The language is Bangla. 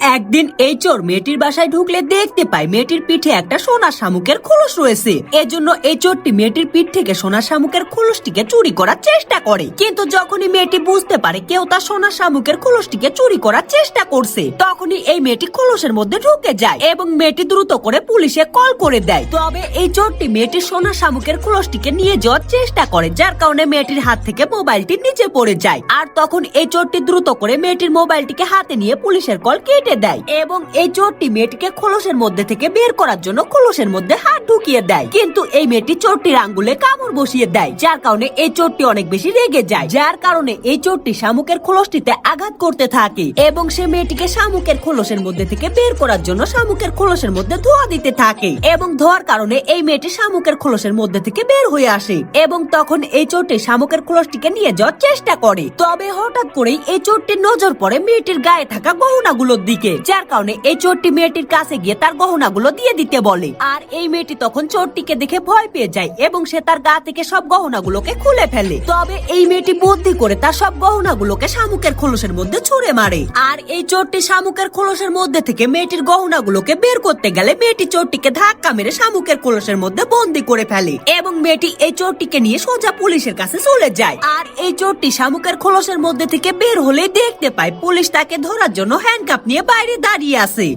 একদিন এই চোর মেয়েটির বাসায় ঢুকলে দেখতে পায় মেয়েটির পিঠে একটা সোনার শামুকের খোলস রয়েছে। এজন্য এই চোরটি মেয়েটির পিঠ থেকে সোনার শামুকের খোলসটিকে চুরি করার চেষ্টা করে। কিন্তু যখনই মেয়েটি বুঝতে পারে কেউ তার সোনার শামুকের খোলসটিকে চুরি করার চেষ্টা করছে, তখনই এই মেয়েটি খোলসের মধ্যে ঢুকে যায় এবং মেয়েটি দ্রুত করে পুলিশে কল করে দেয়। তবে এই চোরটি মেয়েটির সোনার শামুকের খোলসটিকে নিয়ে যাওয়ার চেষ্টা করে, যার কারণে মেয়েটির হাত থেকে মোবাইলটি নিচে পড়ে যায়। আর তখন এই চোরটি দ্রুত করে মেয়েটির মোবাইলটিকে হাতে নিয়ে পুলিশের কল কেটে দেয় এবং এই চোরটি মেয়েটিকে খোলসের মধ্যে থেকে বের করার জন্য খোলসের মধ্যে হাত ঢুকিয়ে দেয়। কিন্তু এই মেয়েটি চোরটির আঙ্গুলে কামড় বসিয়ে দেয়, যার কারণে এই চোরটি অনেক বেশি রেগে যায়, যার কারণে এই চোরটি শামুকের খোলসটিতে আঘাত করতে থাকে এবং সে মেয়েটিকে শামুকের খোলসের মধ্যে থেকে বের করার জন্য শামুকের খোলসের মধ্যে ধোয়া দিতে থাকে এবং ধোয়ার কারণে এই মেয়েটি শামুকের খোলসের মধ্যে থেকে বের হয়ে আসে এবং তখন এই চোরটি শামুকের খোলসটিকে নিয়ে যাওয়ার চেষ্টা করে। তবে হঠাৎ করেই এই চোরটির নজর পড়ে মেয়েটির গায়ে থাকা গহনাগুলোর দিকে। যার কারণে এই চোরটি মেয়েটির কাছে গিয়ে তার গহনাগুলো দিয়ে দিতে বলে। আর এই মেয়েটি তখন চোরটিকে দেখে ভয় পেয়ে যায় এবং সে তার গা থেকে সব গহনাগুলোকে খুলে ফেলে। তবে এই মেয়েটি বুদ্ধি করে তার সব গহনাগুলোকে শামুকের খোলসের মধ্যে ছুঁড়ে মারে। আর এই চোরটি শামুকের খোলসের মধ্যে থেকে মেয়েটির গহনাগুলোকে বের করতে গেলে মেয়েটি চোরটিকে ধাক্কা মেরে শামুকের খোলসের মধ্যে বন্দি করে ফেলে এবং মেয়েটি এই চোরটিকে নিয়ে সোজা পুলিশের কাছে চলে যায়। আর এই চোরটি শামুকের খোলসের মধ্যে থেকে বের হলে দেখতে পায় পুলিশ তাকে ধরার জন্য হ্যান্ডকাপ নিয়ে বাইরে দাঁড়িয়ে আছে